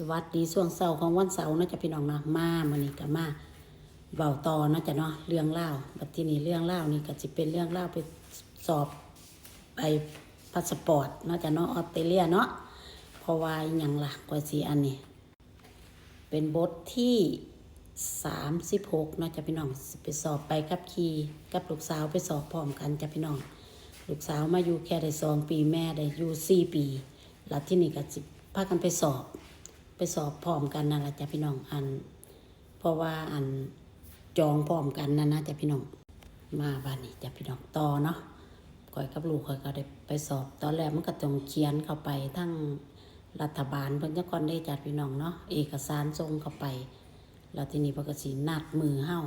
สวัสดีช่วงเสาร์ของวันเสาร์นาะจะพี่น้องนาะมามื้อนี้ก็มาเบาต่อเนาะจ้ะเนาะเรื่องเล่าบัดที่นี้เรื่องเล่านี่ก็สิเป็นเรื่องเล่าไปสอบไปพาสปอร์ตเนาะจ้ะเนาะออสเตรเลียเนาะเพราะว่าอหยังล่ะกว่าสิอันนี้เป็นบทที่สามสิบหกนาะจ้ะพี่น้องไปสอบไปกับขี่กับลูกสาวไปสอบพร้อมกันจ้ะพี่น้อง ลูกสาวมาอยู่แค่ได้สองปีแม่ได้อยู่สี่ปี แล้วที่นี่ก็สิพากันไปสอบ ไปสอบพร้อมกันนั่นแหละจ้ะพี่น้องอัน เพราะว่าอันจองพร้อมกันนั่นนะจ้ะพี่น้องมาบ้านนี้จ้ะพี่น้องต่อเนาะข่อยกับลูกข่อยก็ได้ไปสอบ ตอนแรกมันก็ต้องเขียนเข้าไปทั้งรัฐบาลเพิ่นจะก่อนได้จัดพี่น้องเนาะเอกสารส่งเข้าไปแล้วทีนี้เพนก็สินัดมือเฮา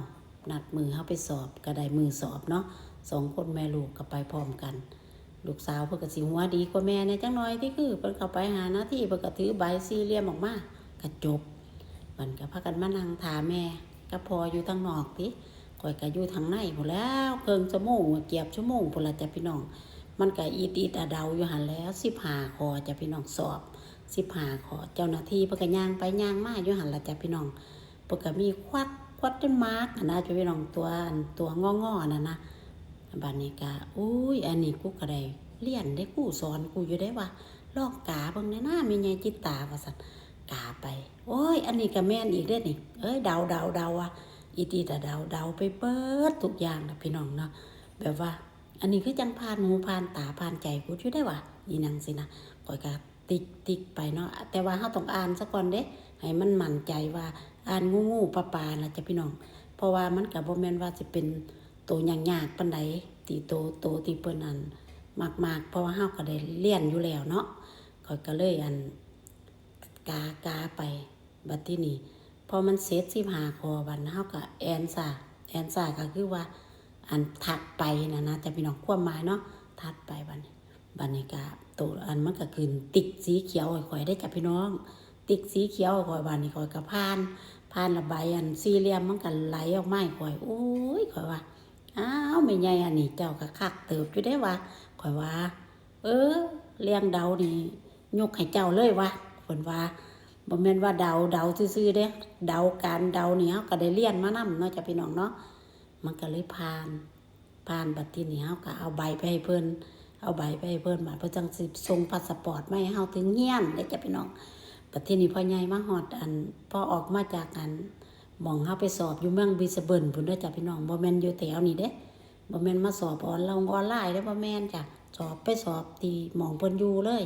นัดมือเฮาไปสอบก็ได้มือสอบเนาะสองคนแม่ลูกก็ไปพร้อมกัน ลูกสาวเพิ่นก็สิหัวดีกว่าแม่ในจังน้อยที่คือเพิ่นเข้าไปหาหน้าที่เพิ่นก็ถือใบสี่เหลี่ยมออกมาก็จบมันก็พากันมานั่งถามแม่ก็พออยู่ทางนอกติข่อยก็อยู่ทางในพุ่นแล้วเพิ่งชั่วโมงเกียบชั่วโมงพุ่นละจ้ะพี่น้อง มันก็อีดอีดอะเดาอยู่หันแล้ว15ข้อจ้ะพี่น้องสอบ15ข้อเจ้าหน้าที่เพิ่นก็ย่างไปย่างมาอยู่หันละจ้ะพี่น้องเพิ่นก็มีควัดควัดจนมาร์กนะจ้ะพี่น้องตัวตัวงอๆนั่นนะ บัดนี้ก็อุ้ย อันนี้กูก็ได้เรียนได้กูสอนกูอยู่ได้ว่าลอกกาเบิ่งในหน้ามีไงจิตตาว่าซั่นกาไป โอ้ย อันนี้ก็แม่นอีกเด้นี่ เอ้ยเดาเดาเดาว่าอีตีแต่เดาเดาไปเปิดทุกอย่างนะพี่น้องเนาะแบบว่า อันนี้คือจังผ่านหูผ่านตาผ่านใจกูอยู่ได้ว่าอีนังสินะข่อยก็ติ๊กติ๊กไปเนาะแต่ว่าเฮาต้องอ่านซะก่อนเด้ให้มันมั่นใจว่าอ่านงูงูปลาปลานะจ้ะพี่น้อง เพราะว่ามันก็บ่แมนว่าสิเป็น ตัวยากๆปานใดตีโตโตที่เปิ้นอันมากๆ เพราะว่าเฮาก็ได้เรียนอยู่แล้วเนาะข้อยก็เลยอันกากาไปบัดที่นี้พอมันเสร็จ15ข้อบัดเฮาก็แอนซาแอนซาก็คือว่าอันถัดไปนะนะจะพี่น้องความหมายเนาะถัดไปบัดนี้บัดนี้ก็ตัวอันมันก็ขึ้นติ๊กสีเขียวให้ข่อยได้จ้ะพี่น้อง ติ๊กสีเขียวให้ข่อยบัดนี้ข่อยก็ผ่านผ่านระบายอันสี่เหลี่ยมมันก็ไหลออกมาข่อยโอ้ยข่อยว่า อ้าวไม่ใหญ่อันนี้เจ้าก็คักเติบอยู่ได้ว่าข่อยว่า เออเลี้ยงเดานี่ยกให้เจ้าเลยว่าเพิ่นว่าบ่แม่นว่าเดาเดาซื่อๆเด้เดาการเดานี่เฮาก็ได้เรียนมานำเนาะจ้ะพี่น้องเนาะมันก็เลยผ่านผ่านบัดทีนี้เฮาก็เอาใบไปให้เพิ่นเอาใบไปให้เพิ่นมาเพิ่นจังสิส่งพาสปอร์ตมาให้เฮาถึงเฮียนได้จ้ะพี่น้องบัดทีนี้พ่อใหญ่มาฮอดอันพอออกมาจากอัน มองเฮาไปสอบอยู่เมืองบิสเบิร์นพุ่นเด้อจ้ะพี่น้องบ่แม่นอยู่แถวนี้เด้บ่แม่นมาสอบออนเราออนไลน์เด้บ่แม่นจ้ะสอบไปสอบที่หมองเพิ่นอยู่เลย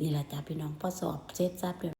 นี่ล่ะจ้ะพี่น้องพอสอบเสร็จสับเรียบ